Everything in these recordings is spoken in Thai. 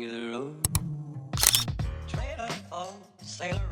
the road. Trailer sailor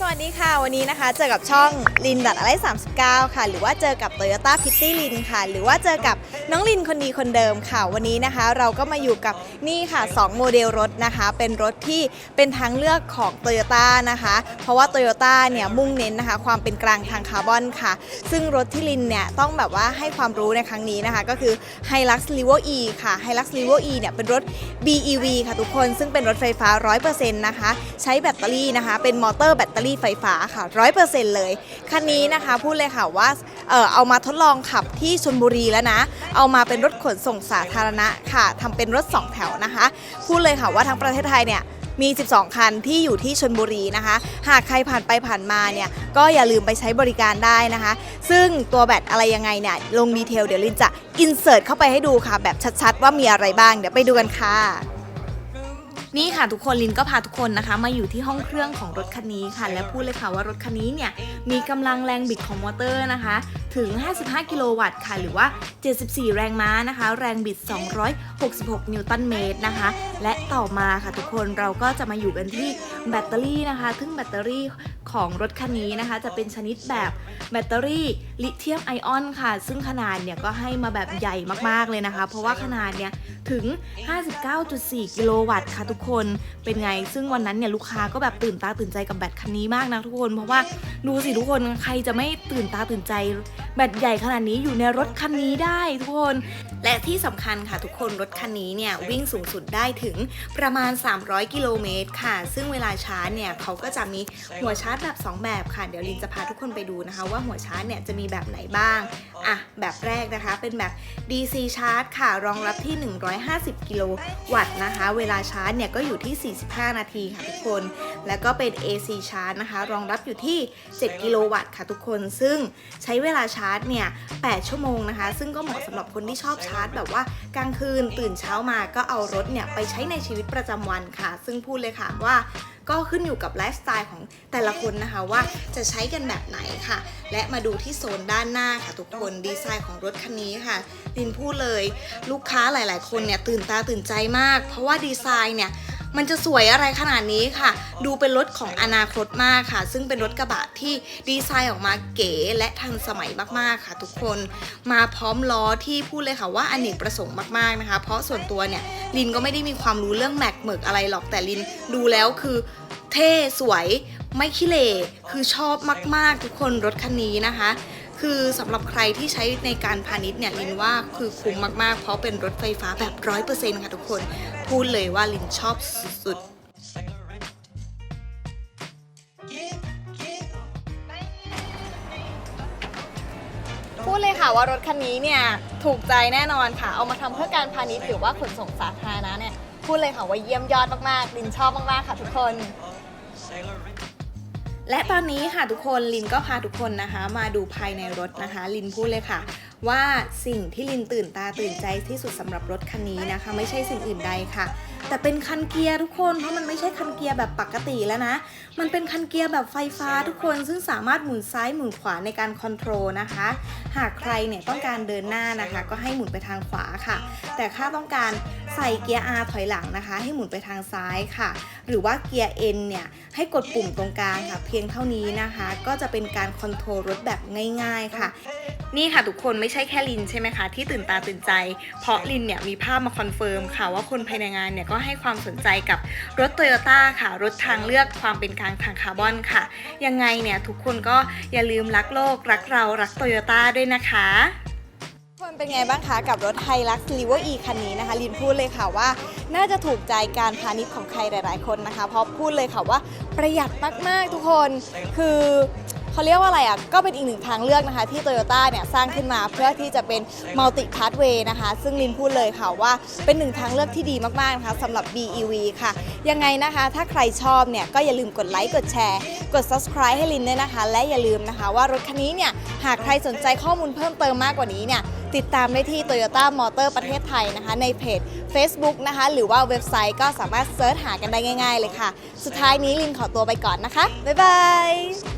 สวัสดีค่ะ วันนี้นะคะเจอกับช่องลินดัดอะไร 39 ค่ะ หรือว่าเจอกับ Toyota p i t t y ลินค่ะ หรือว่าเจอกับน้องลินคนดีคนเดิมค่ะ วันนี้นะคะ เราก็มาอยู่กับนี่ค่ะ 2 โมเดลรถนะคะ เป็นรถที่เป็นทางเลือกของ Toyota นะคะ เพราะว่า Toyota เนี่ยมุ่งเน้นนะคะ ความเป็นกลางทางคาร์บอนค่ะ ซึ่งรถที่ลินเนี่ยต้องแบบว่าให้ความรู้ในครั้งนี้นะคะ ก็คือ Hilux Levo E ค่ะ Hilux Levo E เนี่ยเป็นรถ BEV ค่ะทุกคน ซึ่งเป็นรถไฟฟ้า 100%นะคะ ใช้แบตเตอรี่นะคะ เป็นมอเตอร์แบตเตอรี่ไฟฟ้าค่ะ100%เปอร์เซ็นต์เลย คันนี้นะคะพูดเลยค่ะว่าเออเอามาทดลองขับที่ชลบุรีแล้วนะ เอามาเป็นรถขนส่งสาธารณะค่ะทำเป็นรถ2แถวนะคะ พูดเลยค่ะว่าทั้งประเทศไทยเนี่ยมี 12 คันที่อยู่ที่ชนบุรีนะคะ หากใครผ่านไปผ่านมาเนี่ย ก็อย่าลืมไปใช้บริการได้นะคะ ซึ่งตัวแบตอะไรยังไงเนี่ย ลงดีเทลเดี๋ยวลินจะอินเสิร์ตเข้าไปให้ดูค่ะ แบบชัดๆ ว่ามีอะไรบ้าง เดี๋ยวไปดูกันค่ะ นี่ค่ะทุกคนลินก็พาทุกคนนะคะ มาอยู่ที่ห้องเครื่องของรถคันนี้ค่ะ และพูดเลยค่ะว่ารถคันนี้เนี่ยมีกำลังแรงบิดของมอเตอร์นะคะถึง 55 กิโลวัตต์ค่ะ หรือว่า 74 แรงม้านะคะ แรงบิด 266 นิวตันเมตรนะคะ และต่อมาค่ะทุกคนเราก็จะมาอยู่กันที่แบตเตอรี่นะคะ ซึ่งแบตเตอรี่ของรถคันนี้นะคะ จะเป็นชนิดแบบแบตเตอรี่ลิเธียมไอออนค่ะ ซึ่งขนาดเนี่ยก็ให้มาแบบใหญ่มากๆเลยนะคะ เพราะว่าขนาดเนี่ยถึง 59.4 กิโลวัตต์ค่ะทุกคน เป็นไง ซึ่งวันนั้นเนี่ยลูกค้าก็แบบตื่นตาตื่นใจกับแบตคันนี้มากนะทุกคน เพราะว่าดูสิทุกคนใครจะไม่ตื่นตาตื่นใจ แบตใหญ่ขนาดนี้อยู่ในรถคันนี้ได้ทุกคน และที่สำคัญค่ะทุกคนรถคันนี้เนี่ยวิ่งสูงสุดได้ถึงประมาณ 300 กิโลเมตรค่ะ ซึ่งเวลาชาร์จเนี่ยเขาก็จะมีหัวชาร์จแบบ 2 แบบค่ะ เดี๋ยวลินจะพาทุกคนไปดูนะคะ ว่าหัวชาร์จเนี่ยจะมีแบบไหนบ้างอะแบบแรกนะคะเป็นแบบ DC ชาร์จค่ะ รองรับที่ 150 กิโลวัตต์นะคะ เวลาชาร์จเนี่ยก็อยู่ที่ 45 นาทีค่ะทุกคน แล้วก็เป็น AC ชาร์จนะคะ รองรับอยู่ที่ 7 กิโลวัตต์ค่ะทุกคน ซึ่งใช้เวลาชาร์จเนี่ย 8 ชั่วโมงนะคะ ซึ่งก็เหมาะสำหรับคนที่ชอบชาร์จ แบบว่ากลางคืนตื่นเช้ามาก็เอารถเนี่ยไปใช้ในชีวิตประจำวันค่ะ ซึ่งพูดเลยค่ะว่าก็ขึ้นอยู่กับไลฟ์สไตล์ของแต่ละคนนะคะว่าจะใช้กันแบบไหนค่ะ และมาดูที่โซนด้านหน้าค่ะ ทุกคนดีไซน์ของรถคันนี้ค่ะลินพูดเลย ลูกค้าหลาย ๆ คนเนี่ยตื่นตาตื่นใจมาก เพราะว่าดีไซน์เนี่ย มันจะสวยอะไรขนาดนี้ค่ะ ดูเป็นรถของอนาคตมากค่ะ ซึ่งเป็นรถกระบะที่ดีไซน์ออกมาเก๋และทันสมัยมากๆค่ะ ทุกคนมาพร้อมล้อที่พูดเลยค่ะว่าอเนกประสงค์มากๆนะคะ เพราะส่วนตัวเนี่ยลินก็ไม่ได้มีความรู้เรื่องแม็กเมิกอะไรหรอกแต่ลินดูแล้วคือเท่สวยไม่ขี้เหร่คือชอบมาก ๆ ทุกคนรถคันนี้นะคะ คือสำหรับใครที่ใช้ในการพาณิชย์เนี่ยลินว่าคือคุ้มมาก ๆ เพราะเป็นรถไฟฟ้าแบบร้อยเปอร์เซ็นต์ค่ะทุกคน พูดเลยว่าลินชอบสุดๆ พูดเลยค่ะว่ารถคันนี้เนี่ย ถูกใจแน่นอนค่ะ เอามาทำเพื่อการพาณิชย์หรือว่าขนส่งสาธารณะเนี่ย พูดเลยค่ะว่าเยี่ยมยอดมากๆ ลินชอบมากๆ ค่ะทุกคน และตอนนี้ค่ะทุกคนลินก็พาทุกคนนะคะ มาดูภายในรถนะคะ ลินพูดเลยค่ะ ว่าสิ่งที่ลินตื่นตาตื่นใจที่สุดสำหรับรถคันนี้นะคะ ไม่ใช่สิ่งอื่นใดค่ะ แต่เป็นคันเกียร์ทุกคนเพราะมันไม่ใช่คันเกียร์แบบปกติแล้วนะ มันเป็นคันเกียร์แบบไฟฟ้าทุกคนซึ่งสามารถหมุนซ้ายหมุนขวาในการคอนโทรลนะคะ หากใครเนี่ยต้องการเดินหน้านะคะ ก็ให้หมุนไปทางขวาค่ะ แต่ถ้าต้องการใส่เกียร์ R ถอยหลังนะคะ ให้หมุนไปทางซ้ายค่ะ หรือว่าเกียร์ N เนี่ยให้กดปุ่มตรงกลางค่ะ เพียงเท่านี้นะคะ ก็จะเป็นการคอนโทรลรถแบบง่าย ๆค่ะ นี่ค่ะทุกคนไม่ใช่แค่ลินใช่ไหมคะ ที่ตื่นตาตื่นใจ เพราะลินเนี่ยมีภาพมาคอนเฟิร์มค่ะ ว่าคนภายในงานเนี่ยก็ให้ความสนใจกับรถโตโยต้าค่ะ รถทางเลือกความเป็นกลางทางคาร์บอนค่ะ ยังไงเนี่ยทุกคนก็อย่าลืมรักโลกรักเรารักโตโยต้าด้วยนะคะ เป็นไงบ้างคะกับรถไฮลักซ์ลีเวอร์อีคันนี้นะคะ ลินพูดเลยค่ะว่า น่าจะถูกใจการพาณิชย์ของใครหลาย ๆ คนนะคะ เพราะพูดเลยค่ะว่าประหยัดมาก ๆ ทุกคนคือ เขาเรียกว่าอะไรอะก็เป็นอีกหนึ่งทางเลือกนะคะ ที่โตโยต้าเนี่ยสร้างขึ้นมาเพื่อที่จะเป็นมัลติพา t เวย์นะคะ ซึ่งลินพูดเลยค่ะว่าเป็นหนึ่งทางเลือกที่ดีมากๆนะคะสำหรับ BEV ค่ะ ยังไงนะคะ ถ้าใครชอบเนี่ยก็อย่าลืมกดไลค์กดแชร์ กด subscribe ให้ลินด้วยนะคะ และอย่าลืมนะคะว่ารถคันนี้เนี่ยหากใครสนใจข้อมูลเพิ่มเติมมากกว่านี้เนี่ยติดตามได้ที่ Toyota Motor ประเทศไทยนะคะ ในเพจ Facebook นะคะ หรือว่าเว็บไซต์ก็สามารถเซิร์ชหากันได้ง่าย ๆ เลยค่ะ สุดท้ายนี้ลินขอตัวไปก่อนนะคะ บ๊ายบาย